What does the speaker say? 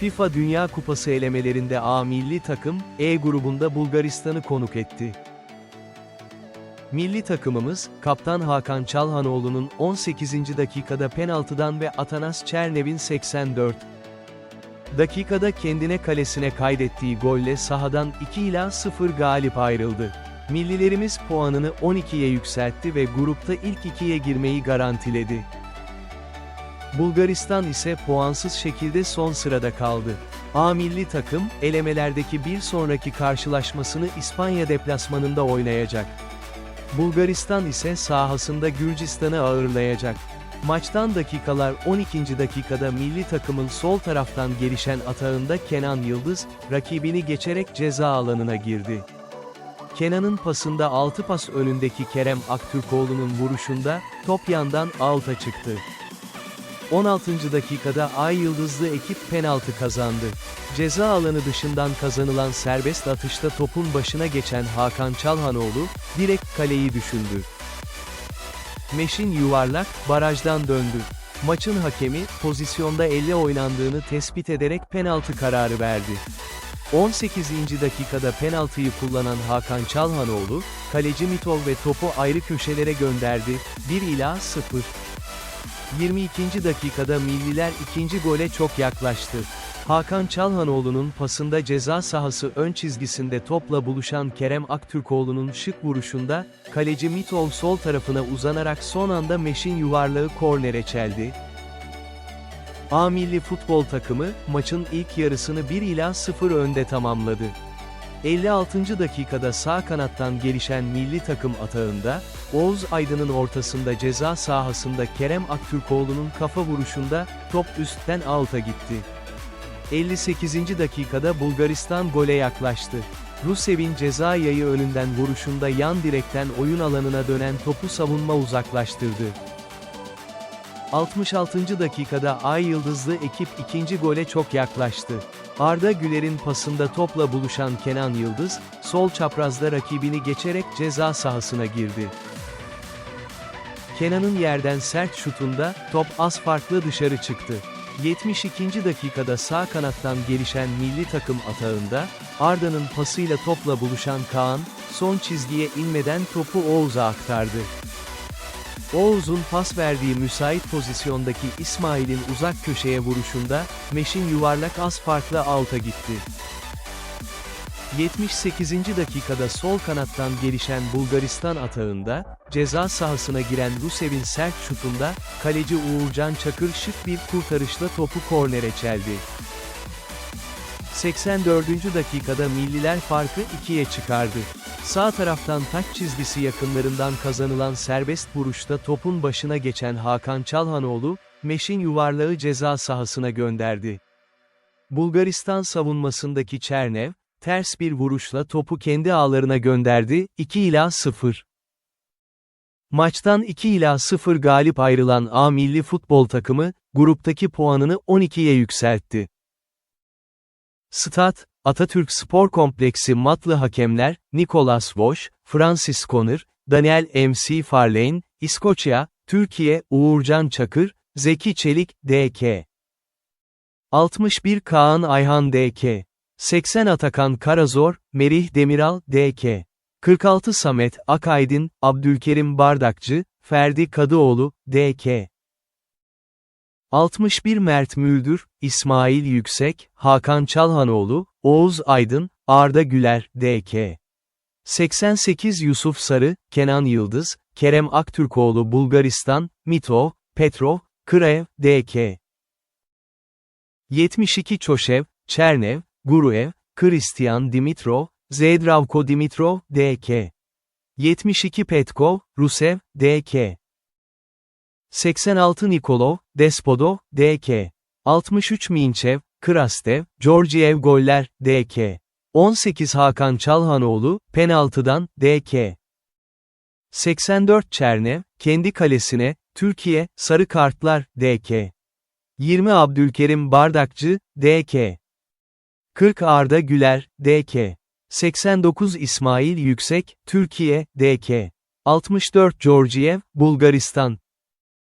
FIFA Dünya Kupası elemelerinde A milli takım, E grubunda Bulgaristan'ı konuk etti. Milli takımımız, Kaptan Hakan Çalhanoğlu'nun 18. dakikada penaltıdan ve Atanas Çernev'in 84. dakikada kendine kalesine kaydettiği golle sahadan 2 ila 0 galip ayrıldı. Millilerimiz puanını 12'ye yükseltti ve grupta ilk ikiye girmeyi garantiledi. Bulgaristan ise puansız şekilde son sırada kaldı. A milli takım, elemelerdeki bir sonraki karşılaşmasını İspanya deplasmanında oynayacak. Bulgaristan ise sahasında Gürcistan'ı ağırlayacak. Maçtan dakikalar 12. dakikada milli takımın sol taraftan gelişen atağında Kenan Yıldız, rakibini geçerek ceza alanına girdi. Kenan'ın pasında 6 pas önündeki Kerem Aktürkoğlu'nun vuruşunda, top yandan alta çıktı. 16. dakikada Ay Yıldızlı ekip penaltı kazandı. Ceza alanı dışından kazanılan serbest atışta topun başına geçen Hakan Çalhanoğlu, direkt kaleyi düşündü. Meşin yuvarlak, barajdan döndü. Maçın hakemi, pozisyonda elle oynandığını tespit ederek penaltı kararı verdi. 18. dakikada penaltıyı kullanan Hakan Çalhanoğlu, kaleci Mitov ve topu ayrı köşelere gönderdi, 1 ila 0. 22. dakikada Milliler ikinci gole çok yaklaştı. Hakan Çalhanoğlu'nun pasında ceza sahası ön çizgisinde topla buluşan Kerem Aktürkoğlu'nun şık vuruşunda, kaleci Mitov sol tarafına uzanarak son anda Meşin yuvarlağı kornere çeldi. A milli futbol takımı, maçın ilk yarısını 1 ila 0 önde tamamladı. 56. dakikada sağ kanattan gelişen milli takım atağında, Oğuz Aydın'ın ortasında ceza sahasında Kerem Aktürkoğlu'nun kafa vuruşunda, top üstten alta gitti. 58. dakikada Bulgaristan gole yaklaştı. Rusev'in ceza yayı önünden vuruşunda yan direkten oyun alanına dönen topu savunma uzaklaştırdı. 66. dakikada Ay Yıldızlı ekip ikinci gole çok yaklaştı. Arda Güler'in pasında topla buluşan Kenan Yıldız, sol çaprazda rakibini geçerek ceza sahasına girdi. Kenan'ın yerden sert şutunda, top az farklı dışarı çıktı. 72. dakikada sağ kanattan gelişen milli takım atağında, Arda'nın pasıyla topla buluşan Kaan, son çizgiye inmeden topu Oğuz'a aktardı. Oğuz'un pas verdiği müsait pozisyondaki İsmail'in uzak köşeye vuruşunda, Meşin yuvarlak az farkla alta gitti. 78. dakikada sol kanattan gelişen Bulgaristan atağında, ceza sahasına giren Rusev'in sert şutunda, kaleci Uğurcan Çakır şık bir kurtarışla topu kornere çeldi. 84. dakikada milliler farkı ikiye çıkardı. Sağ taraftan taç çizgisi yakınlarından kazanılan serbest vuruşta topun başına geçen Hakan Çalhanoğlu, Meşin yuvarlağı ceza sahasına gönderdi. Bulgaristan savunmasındaki Çernev, ters bir vuruşla topu kendi ağlarına gönderdi, 2 ila 0. Maçtan 2 ila 0 galip ayrılan A milli futbol takımı, gruptaki puanını 12'ye yükseltti. Stat, Atatürk Spor Kompleksi matlı hakemler, Nicholas Bosch, Francis Conner, Daniel M.C. Farlane, İskoçya, Türkiye, Uğurcan Çakır, Zeki Çelik, D.K. 61 Kaan Ayhan D.K. 80 Atakan Karazor, Merih Demiral, D.K. 46 Samet Akaydın, Abdülkerim Bardakçı, Ferdi Kadıoğlu, D.K. 61 Mert Müldür, İsmail Yüksek, Hakan Çalhanoğlu, Oğuz Aydın, Arda Güler, D.K. 88 Yusuf Sarı, Kenan Yıldız, Kerem Aktürkoğlu Bulgaristan, Mitov, Petrov, Kıraev, D.K. 72 Çoşev, Çernev, Guruev, Christian Dimitrov, Zedravko Dimitrov, D.K. 72 Petkov, Rusev, D.K. 86 Nikolov, Despodov, D.K. 63 Minçev, Krastev, Georgiev goller, D.K. 18 Hakan Çalhanoğlu, penaltıdan, D.K. 84 Çernev, kendi kalesine, Türkiye, sarı kartlar, D.K. 20 Abdülkerim Bardakçı, D.K. 40 Arda Güler, D.K. 89 İsmail Yüksek, Türkiye, D.K. 64 Georgiev, Bulgaristan,